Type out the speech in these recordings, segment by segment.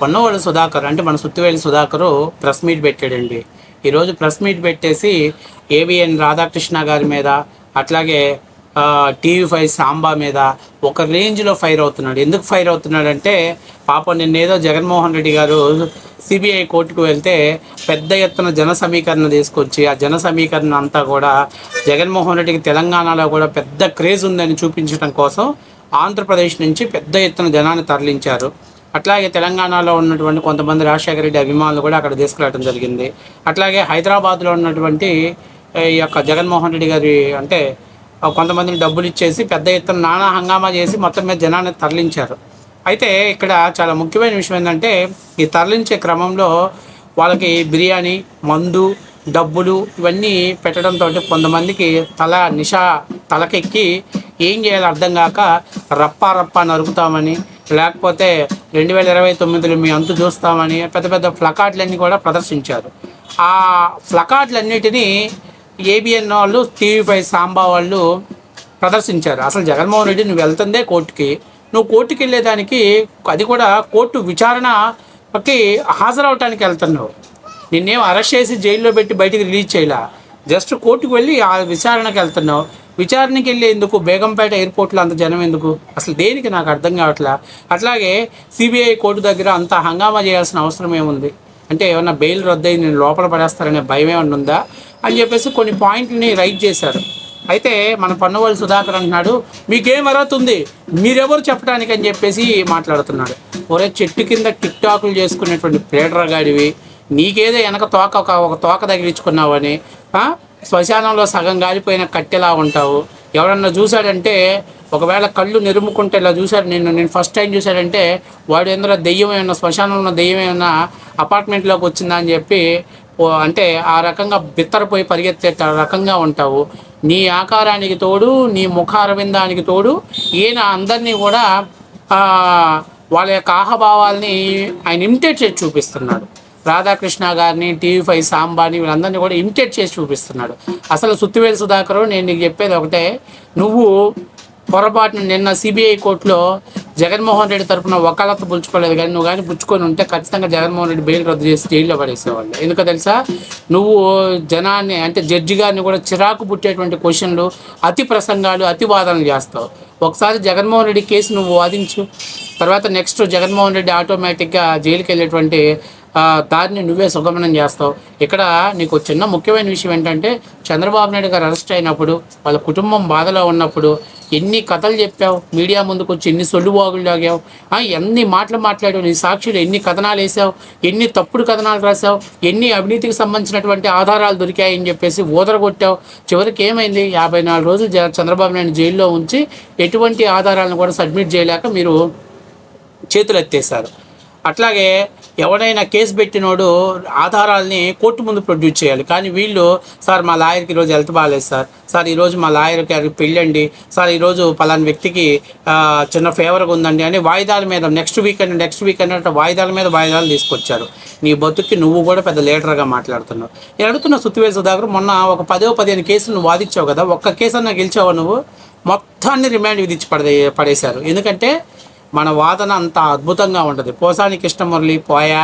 పొన్నవాళ్ళు సుధాకర్ అంటే మన సుత్తివేలి Sudhakar press meet పెట్టాడండి. ఈరోజు ప్రెస్ మీట్ పెట్టేసి ఏవిఎన్ రాధాకృష్ణ గారి మీద అట్లాగే టీవీ ఫైవ్ సాంబా మీద ఒక రేంజ్లో ఫైర్ అవుతున్నాడు. ఎందుకు ఫైర్ అవుతున్నాడు అంటే పాపం నిన్నేదో జగన్మోహన్ రెడ్డి గారు సిబిఐ కోర్టుకు వెళ్తే పెద్ద ఎత్తున జన సమీకరణ తీసుకొచ్చి ఆ జన సమీకరణ అంతా కూడా జగన్మోహన్ రెడ్డికి తెలంగాణలో కూడా పెద్ద క్రేజ్ ఉందని చూపించడం కోసం ఆంధ్రప్రదేశ్ నుంచి పెద్ద ఎత్తున జనాన్ని తరలించారు. అట్లాగే తెలంగాణలో ఉన్నటువంటి కొంతమంది రాజశేఖర రెడ్డి అభిమానులు కూడా అక్కడ తీసుకురావడం జరిగింది. అట్లాగే హైదరాబాద్లో ఉన్నటువంటి ఈ యొక్క జగన్మోహన్ రెడ్డి గారి అంటే కొంతమందిని డబ్బులు ఇచ్చేసి పెద్ద ఎత్తున నానా హంగామా చేసి మొత్తం మీద జనాన్ని తరలించారు. అయితే ఇక్కడ చాలా ముఖ్యమైన విషయం ఏంటంటే ఈ తరలించే క్రమంలో వాళ్ళకి బిర్యానీ మందు డబ్బులు ఇవన్నీ పెట్టడంతో కొంతమందికి తల నిషా తలకెక్కి ఏం చేయాలో అర్థం కాక రప్పా రప్పా నరుకుతామని లేకపోతే రెండు వేల ఇరవై తొమ్మిదిలో మీ అంతు చూస్తామని పెద్ద పెద్ద ఫ్లకార్డులన్నీ కూడా ప్రదర్శించారు. ఆ ఫ్లకార్డులన్నిటినీ ఏబిఎన్ వాళ్ళు టీవీపై సాంబా వాళ్ళు ప్రదర్శించారు. అసలు జగన్మోహన్ రెడ్డి నువ్వు వెళ్తుందే కోర్టుకి. నువ్వు కోర్టుకి వెళ్ళేదానికి అది కూడా కోర్టు విచారణకి హాజరవటానికి వెళ్తున్నావు. నిన్నేం అరెస్ట్ చేసి జైల్లో పెట్టి బయటికి రిలీజ్ చేయలా? జస్ట్ కోర్టుకు వెళ్ళి ఆ విచారణకి వెళ్తున్నావు. విచారణకి వెళ్ళే ఎందుకు? బేగంపేట ఎయిర్పోర్ట్లో అంత జనం ఎందుకు? అసలు దేనికి నాకు అర్థం కావట్లా? అట్లాగే సిబిఐ కోర్టు దగ్గర అంత హంగామా చేయాల్సిన అవసరం ఏముంది? అంటే ఏమన్నా బెయిల్ రద్దయి నేను లోపల పడేస్తారనే భయం ఏమన్నా ఉందా? అని చెప్పేసి కొన్ని పాయింట్లని రైట్ చేశారు. అయితే మన పన్నువాళ్ళు సుధాకర్ అంటున్నాడు మీకేం అర్హత ఉంది? మీరెవరు చెప్పడానికి అని చెప్పేసి మాట్లాడుతున్నాడు. ఒరే చెట్టు కింద టిక్ టాకులు చేసుకునేటువంటి ప్లేడర్ గాడివి నీకేదో వెనక తోక ఒక ఒక తోక తగిలించుకున్నావని శ్మశానంలో సగం గాలిపోయిన కట్టెలా ఉంటావు? ఎవరన్నా చూశాడంటే ఒకవేళ కళ్ళు నిరుముకుంటే ఇలా చూశాడు నేను నేను ఫస్ట్ టైం చూశాడంటే వాడు ఎందులో దెయ్యమైనా శ్మశానంలో ఉన్న అపార్ట్మెంట్లోకి వచ్చిందా అని చెప్పి అంటే ఆ రకంగా బిత్తరపోయి పరిగెత్తే రకంగా ఉంటావు. నీ ఆకారానికి తోడు నీ ముఖ అరవిందానికి తోడు ఈయన అందరినీ కూడా వాళ్ళ యొక్క ఆహభావాల్ని ఆయన ఇమిటేట్ చేసి చూపిస్తున్నాడు. రాధాకృష్ణ గారిని టీవీ ఫైవ్ సాంబాని వీళ్ళందరినీ కూడా ఇమిటేట్ చేసి చూపిస్తున్నాడు. అసలు సుత్తివేలు సుధాకర్ నేను నీకు చెప్పేది ఒకటే నువ్వు పొరపాటును నిన్న సిబిఐ కోర్టులో జగన్మోహన్ రెడ్డి తరపున వకాలత్తు పుచ్చుకోలేదు కానీ నువ్వు కానీ పుచ్చుకొని ఉంటే ఖచ్చితంగా జగన్మోహన్ రెడ్డి బెయిల్ రద్దు చేసి జైల్లో పడేసేవాళ్ళు. ఎందుకో తెలుసా? నువ్వు జనాన్ని అంటే జడ్జి గారిని కూడా చిరాకు పుట్టేటువంటి క్వశ్చన్లు అతి ప్రసంగాలు అతి వాదనలు చేస్తావు. ఒకసారి జగన్మోహన్ రెడ్డి కేసు నువ్వు వాదించు. తర్వాత నెక్స్ట్ జగన్మోహన్ రెడ్డి ఆటోమేటిక్గా జైలుకి వెళ్ళేటువంటి దాన్ని దారిని నువ్వే సుగమనం చేస్తావు. ఇక్కడ నీకు చిన్న ముఖ్యమైన విషయం ఏంటంటే చంద్రబాబు నాయుడు గారు అరెస్ట్ అయినప్పుడు వాళ్ళ కుటుంబం బాధలో ఉన్నప్పుడు ఎన్ని కథలు చెప్పావు? మీడియా ముందుకు వచ్చి ఎన్ని సొల్లు బాగులు లాగావు ఎన్ని మాటలు మాట్లాడావు? నీ సాక్షులు ఎన్ని కథనాలు వేసావు ఎన్ని తప్పుడు కథనాలు రాసావు ఎన్ని అవినీతికి సంబంధించినటువంటి ఆధారాలు దొరికాయని చెప్పేసి ఊదరగొట్టావు. చివరికి ఏమైంది? యాభై నాలుగు రోజులు చంద్రబాబు నాయుడు జైల్లో ఉంచి ఎటువంటి ఆధారాలను కూడా సబ్మిట్ చేయలేక మీరు చేతులు ఎత్తేసారు అట్లాగే ఎవడైనా కేసు పెట్టినోడు ఆధారాలని కోర్టు ముందు ప్రొడ్యూస్ చేయాలి. కానీ వీళ్ళు సార్ మా లాయర్కి ఈరోజు హెల్త్ బాగాలేదు సార్. సార్ ఈరోజు మా లాయర్ గారికి పెళ్ళండి. సార్ ఈరోజు పలానా వ్యక్తికి చిన్న ఫేవర్గా ఉందండి అని వాయిదాల మీద నెక్స్ట్ వీక్ అని నెక్స్ట్ వీక్ అన్నట్టు వాయిదాల మీద వాయిదాలు తీసుకొచ్చారు. నీ బతుక్కి నువ్వు కూడా పెద్ద లీడర్గా మాట్లాడుతున్నావు. నేను అడుగుతున్న సుత్తివేలు సుధాకర్ మొన్న ఒక పదో పదిహేను కేసులు నువ్వు వాదించావు కదా ఒక్క కేసు అన్నా గెలిచావా నువ్వు? మొత్తాన్ని రిమాండ్ విధించి పడే పడేశారు. ఎందుకంటే మన వాదన అంత అద్భుతంగా ఉంటుంది. పోసాని కృష్ణమురళి పోయా.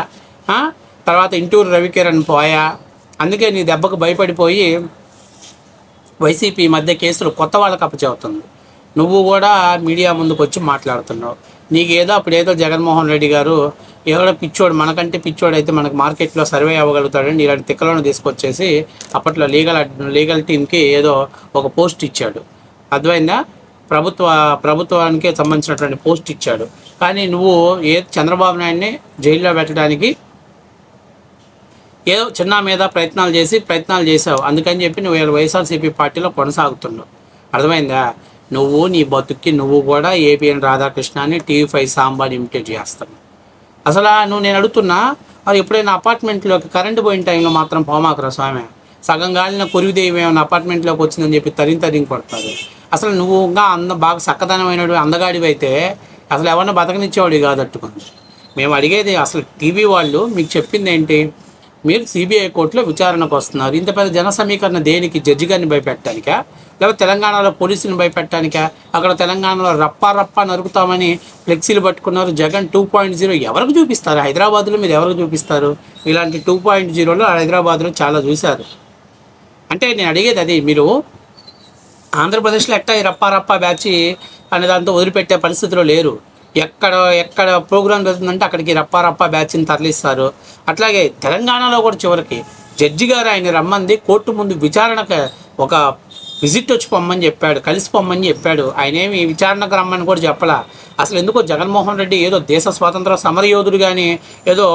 తర్వాత ఇంటూరు రవికిరణ్ పోయా. అందుకే నీ దెబ్బకు భయపడిపోయి వైసీపీ మధ్య కేసులు కొత్త వాళ్ళకి అప్పచెబుతుంది. నువ్వు కూడా మీడియా ముందుకు వచ్చి మాట్లాడుతున్నావు. నీకేదో అప్పుడు ఏదో జగన్మోహన్ రెడ్డి గారు ఎవడో పిచ్చోడు మనకంటే పిచ్చోడు అయితే మనకు మార్కెట్లో సర్వే అవ్వగలుగుతాడని ఇలాంటి తిక్కలను తీసుకొచ్చేసి అప్పట్లో లీగల్ లీగల్ టీంకి ఏదో ఒక పోస్ట్ ఇచ్చాడు. అర్థమైందా? ప్రభుత్వ ప్రభుత్వానికి సంబంధించినటువంటి పోస్ట్ ఇచ్చాడు. కానీ నువ్వు ఏ చంద్రబాబు నాయుడిని జైల్లో పెట్టడానికి ఏదో చిన్న మీద ప్రయత్నాలు చేసి ప్రయత్నాలు చేసావు అందుకని చెప్పి నువ్వు ఇలా వైఎస్ఆర్సీపీ పార్టీలో కొనసాగుతున్నావు. అర్థమైందా? నువ్వు నీ బతుక్కి నువ్వు కూడా ఏపీఎన్ రాధాకృష్ణాన్ని టీవీ ఫైవ్ సాంబాని ఇమిటేట్ చేస్తావు అసలు నువ్వు నేను అడుగుతున్నా అది ఎప్పుడైనా అపార్ట్మెంట్లోకి కరెంటు పోయిన టైంలో మాత్రం పోమాకరా స్వామి? సగం గాలిన కురివిదేవి ఏమైనా అపార్ట్మెంట్లోకి వచ్చిందని చెప్పి తరిం తరిం కొడతారు. అసలు నువ్వు ఇంకా అంద బాగా చక్కదనమైన అందగాడివి అయితే అసలు ఎవరన్నా బతకనిచ్చేవాడు కాదట్టుకుంది మేము అడిగేది అసలు టీవీ వాళ్ళు మీకు చెప్పింది ఏంటి మీరు సిబిఐ కోర్టులో విచారణకు వస్తున్నారు. ఇంత పెద్ద జన సమీకరణ దేనికి? జడ్జి గారిని భయపెట్టడానికా? లేకపోతే తెలంగాణలో పోలీసుని భయపెట్టడానికా? అక్కడ తెలంగాణలో రప్పా రప్పా నరుకుతామని ఫ్లెక్సీలు పట్టుకున్నారు. జగన్ టూ పాయింట్ జీరో ఎవరికి చూపిస్తారు? హైదరాబాద్లో మీరు ఎవరికి చూపిస్తారు? ఇలాంటి టూ పాయింట్ జీరోలో హైదరాబాద్లో చాలా చూశారు. అంటే నేను అడిగేది అది మీరు ఆంధ్రప్రదేశ్లో ఎట్టా ఈ రప్పా రప్పా బ్యాచ్ అనే దాంతో వదిలిపెట్టే పరిస్థితిలో లేరు. ఎక్కడ ఎక్కడ ప్రోగ్రాం జరుగుతుందంటే అక్కడికి రప్పా రప్పా బ్యాచ్ని తరలిస్తారు. అట్లాగే తెలంగాణలో కూడా చివరికి జడ్జి గారు ఆయన రమ్మంది కోర్టు ముందు విచారణకు ఒక విజిట్ వచ్చి పొమ్మని చెప్పాడు కలిసి పొమ్మని చెప్పాడు. ఆయన ఏమి విచారణకు రమ్మని కూడా చెప్పలా. అసలు ఎందుకో జగన్మోహన్ రెడ్డి ఏదో దేశ స్వాతంత్ర సమరయోధుడు కానీ ఏదో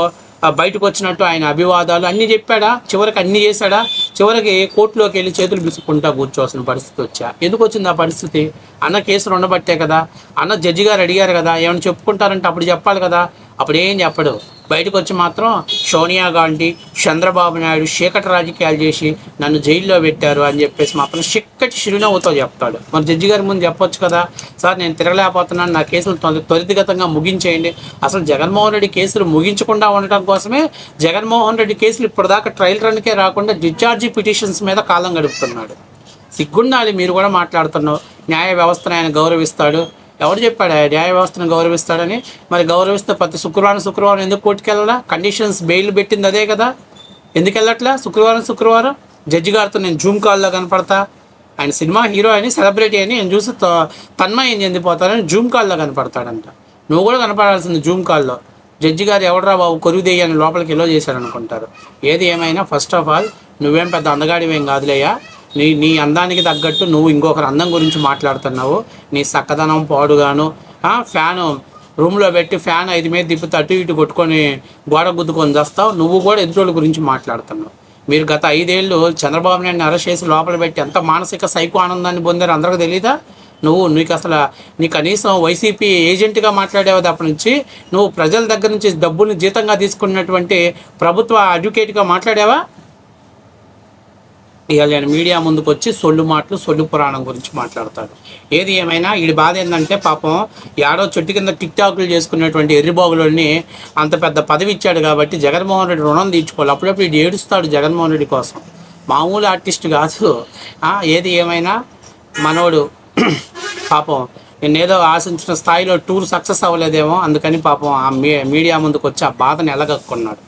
బయటకు వచ్చినట్టు ఆయన అభివాదాలు అన్నీ చెప్పాడా? చివరికి అన్నీ చేశాడా? చివరికి కోర్టులోకి వెళ్ళి చేతులు బిసుకుంటా కూర్చోవాల్సిన పరిస్థితి వచ్చా? ఎందుకు వచ్చింది ఆ పరిస్థితి? అన్న కేసులు ఉండబట్టే కదా? అన్న జడ్జి గారు అడిగారు కదా? ఏమైనా చెప్పుకుంటారంటే అప్పుడు చెప్పాలి కదా? అప్పుడు ఏం చెప్పడు. బయటకు వచ్చి మాత్రం సోనియా గాంధీ చంద్రబాబు నాయుడు చీకటి రాజకీయాలు చేసి నన్ను జైల్లో పెట్టారు అని చెప్పేసి మాత్రం చిక్కటి చిరునవ్వుతో చెప్తాడు. మరి జడ్జి గారి ముందు చెప్పొచ్చు కదా? సార్ నేను తిరగలేకపోతున్నాను. నా కేసులు త్వరితగతంగా ముగించేయండి. అసలు జగన్మోహన్ రెడ్డి కేసులు ముగించకుండా ఉండటం కోసమే జగన్మోహన్ రెడ్డి కేసులు ఇప్పటిదాకా ట్రయల్ రన్కే రాకుండా డిశ్చార్జి పిటిషన్స్ మీద కాలం గడుపుతున్నాడు. సిగ్గుండాలి మీరు కూడా మాట్లాడుతున్నావు న్యాయ వ్యవస్థను ఆయన గౌరవిస్తాడు. ఎవరు చెప్పాడు? న్యాయ వ్యవస్థను గౌరవిస్తాడని? మరి గౌరవిస్తే ప్రతి శుక్రవారం శుక్రవారం ఎందుకు కోర్టుకెళ్ళడా కండిషన్స్ బెయిల్ పెట్టింది అదే కదా. ఎందుకు వెళ్ళట్లా శుక్రవారం శుక్రవారం? జడ్జి గారితో నేను జూమ్ కాల్లో కనపడతా. ఆయన సినిమా హీరో అని సెలబ్రిటీ అని నేను చూసి త- తన్మయం చెందిపోతానని జూమ్ కాల్లో కనపడతాడంట. నువ్వు కూడా కనపడాల్సింది జూమ్ కాల్లో. జడ్జి గారు ఎవడరా బాబు కొరుగు అని లోపలికి ఎలో చేశారనుకుంటారు. ఏది ఏమైనా ఫస్ట్ ఆఫ్ ఆల్ నువ్వేం పెద్ద అందగాడివేం కాదులేయా నీ నీ అందానికి తగ్గట్టు నువ్వు ఇంకొకరి అందం గురించి మాట్లాడుతున్నావు. నీ చక్కదనం పాడుగాను. ఫ్యాను రూమ్లో పెట్టి ఫ్యాన్ ఐదు మీద తిప్పుతూ అటు ఇటు కొట్టుకొని గోడ గుద్దుకొని చేస్తావు. నువ్వు కూడా ఎదుటోళ్ళ గురించి మాట్లాడుతున్నావు. మీరు గత ఐదేళ్ళు చంద్రబాబు నాయుడిని అరెస్ట్ చేసి లోపల పెట్టి ఎంత మానసిక సైకో ఆనందాన్ని పొందారో అందరికీ తెలీదా? నువ్వు నీకు అసలు నీ కనీసం వైసీపీ ఏజెంట్గా మాట్లాడేవాది అప్పటి నుంచి నువ్వు ప్రజల దగ్గర నుంచి డబ్బుల్ని జీతంగా తీసుకున్నటువంటి ప్రభుత్వ అడ్వకేట్గా మాట్లాడావా? ఇవాళ నేను మీడియా ముందుకు వచ్చి సొల్లు మాటలు సొల్లు పురాణం గురించి మాట్లాడతాడు ఏది ఏమైనా వీడి బాధ ఏంటంటే పాపం యాడో చెట్టు కింద టిక్ టాకులు చేసుకున్నటువంటి ఎర్రిబాబులని అంత పెద్ద పదవి ఇచ్చాడు కాబట్టి జగన్మోహన్ రెడ్డి రుణం తీర్చుకోవాలి. అప్పుడప్పుడు వీడు ఏడుస్తాడు జగన్మోహన్ రెడ్డి కోసం. మామూలు ఆర్టిస్ట్ కాదు. ఏది ఏమైనా మనోడు పాపం నేనేదో ఆశించిన స్థాయిలో టూర్ సక్సెస్ అవ్వలేదేమో అందుకని పాపం ఆ మీడియా ముందుకు వచ్చి ఆ బాధను ఎలగక్కున్నాడు.